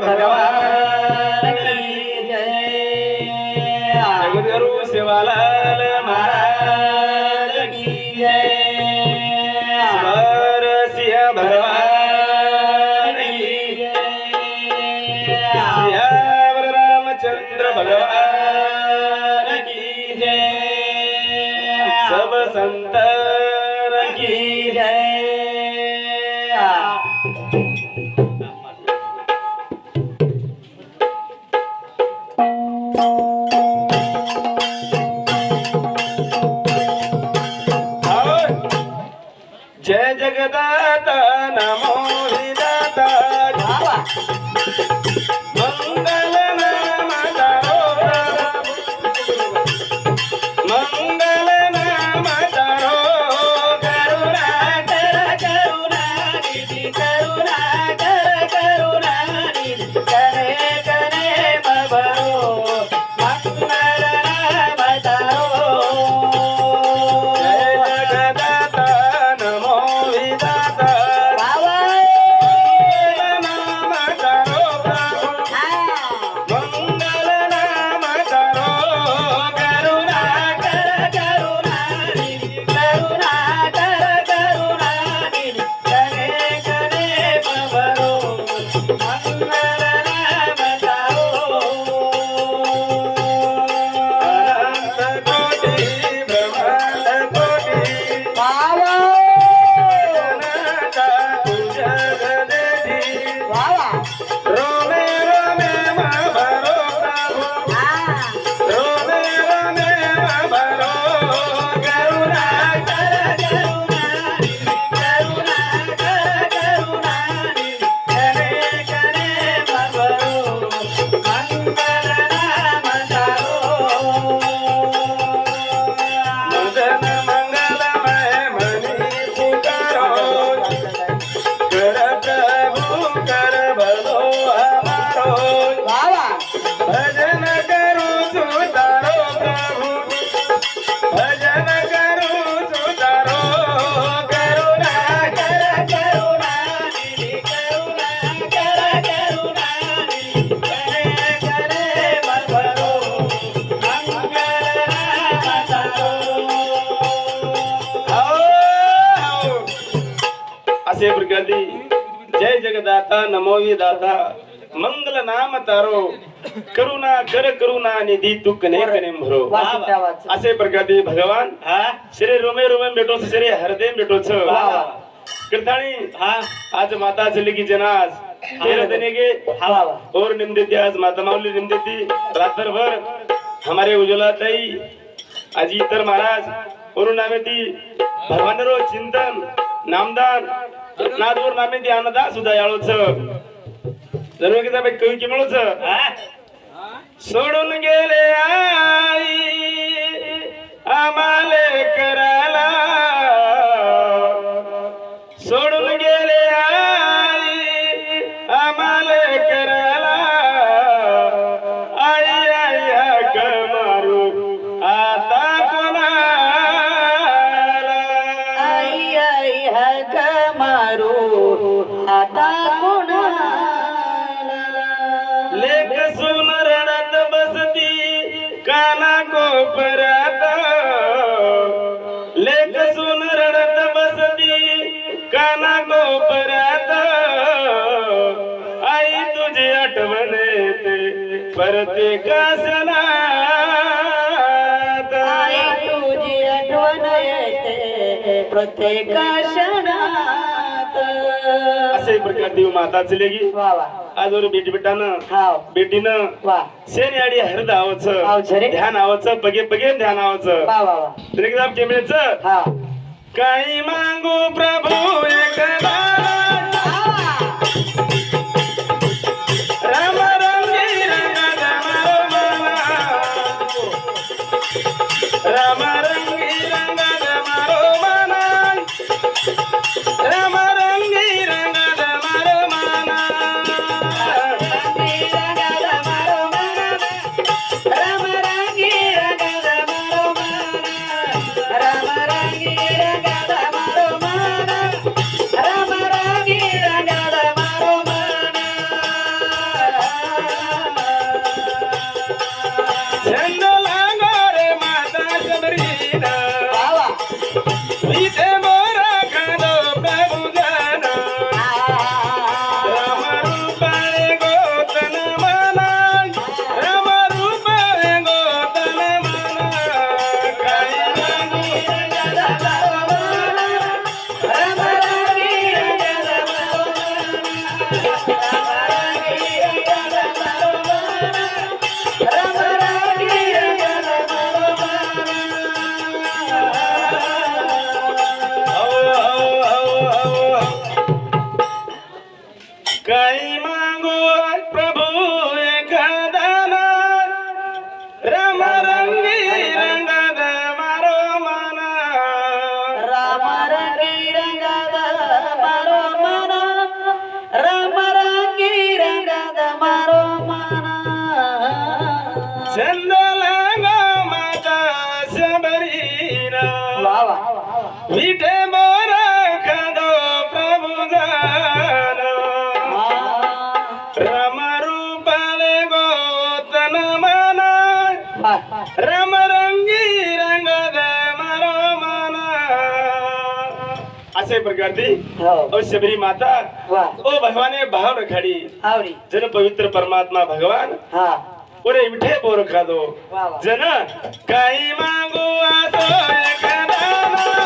भगवान की जय जगद्गुरु शिवालाल महाराज की जय अमर सिंह भगवान की जय रामचंद्र भगवान की जय सब संत की की जय प्रभु जय जगदाता नमोवी दाता मंगल नाम तारो। करुणा कर करुणा निधी तू कने कने भरो. असे प्रकारचे भगवान हा? श्री रोमे रोमे भेटो श्री हरदे भेटो. कीर्ताणी हा? आज माता चली की जनाज। तेरह दिन के और निम देती आज माता माऊली निम देती रात्र भर हमारे उज्ज्वला ताई आज इतर महाराज और नामे ती भगवान रो चिंतन नामदान। नादवर नामे ती आनंदा सुद्धा याळोच. जणू की बाई कवी किमळोच सोडून गेले आई आम्हाले करायला. येते प्रत्येका सणात आई तुझी आठवण येते प्रत्येक क्षणात. असे प्रकार देव माता चले गी वा वा. आजवर बेटी बेटानं हाव. बेटीनं वा. सेन याडी हरद आवचं आवचं रे. ध्यान आवचं पगे पगे ध्यान आवचं वा वा वा. तर एकदा केमेचं हा काही मागू प्रभू एक रंगी रंग दे शबरी माता ओ भगवाने भाव रखड़ी आवरी जन पवित्र परमात्मा भगवान. हा. ओरे विठे बोर खादो. जन काही मागू आसो एखादा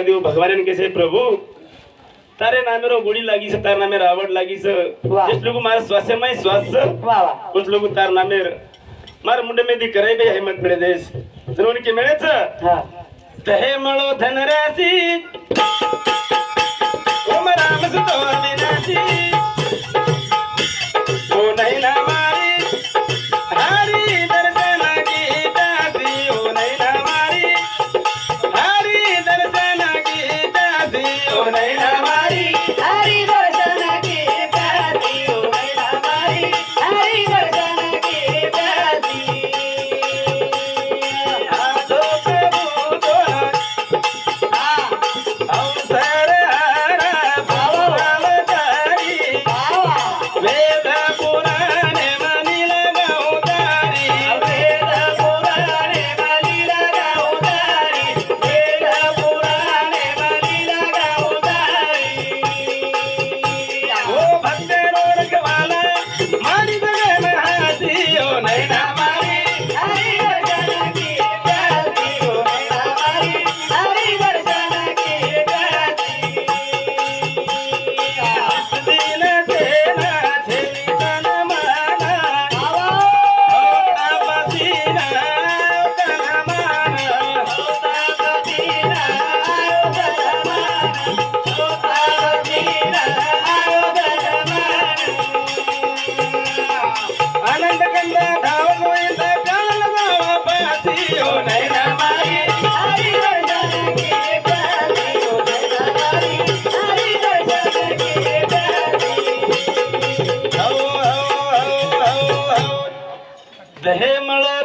ना दे भगवान ने कैसे प्रभु तारे नाम रो गोली लागी सर तारे नाम मेरा आवाज़ लगी सर जिस लोगों मार स्वास्थ्य में स्वास्थ्य कुछ लोगों तारे नाम मेरे मार मुंडे में दिख रहे भी हैमत मेरे देश। जनों की मेहनत तहे मलो धनरेशी ओ मरामस तो अभिनाशी ओ नहीं नाम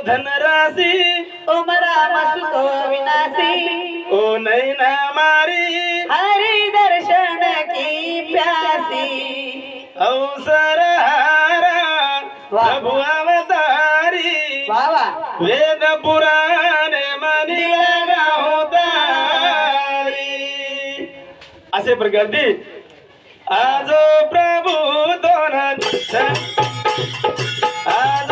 धन राशि उमरा मस्तुतो विनाशी ओ नैना मारी हरि दर्शन की प्यासी अवसर हारा प्रभु अवतारी वेद पुराण मनी असे प्रकारची आज प्रभू दोन आज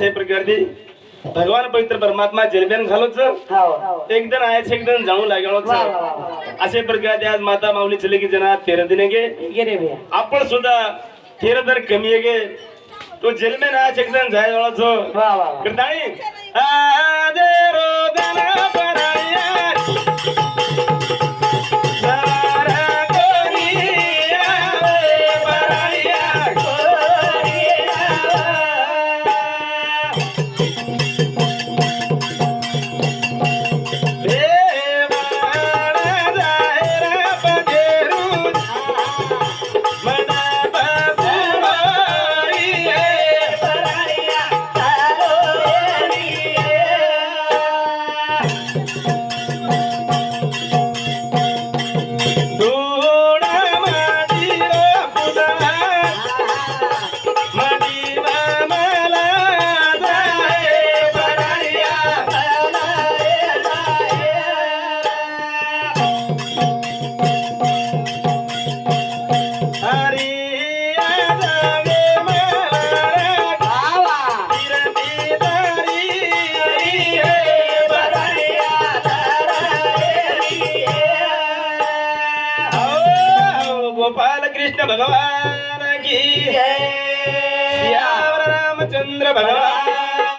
अशा प्रकारची भगवान पवित्र परमात्मा जेलबेन घालोच एक जण आयच एक जण जाऊ लागेल अशे प्रकारे आज माता माऊली चले की जना तेरा दिने गे. आपण सुद्धा तेरा दर कमी गे. तो जेलमेन आयच एक जण जायचो वाळाच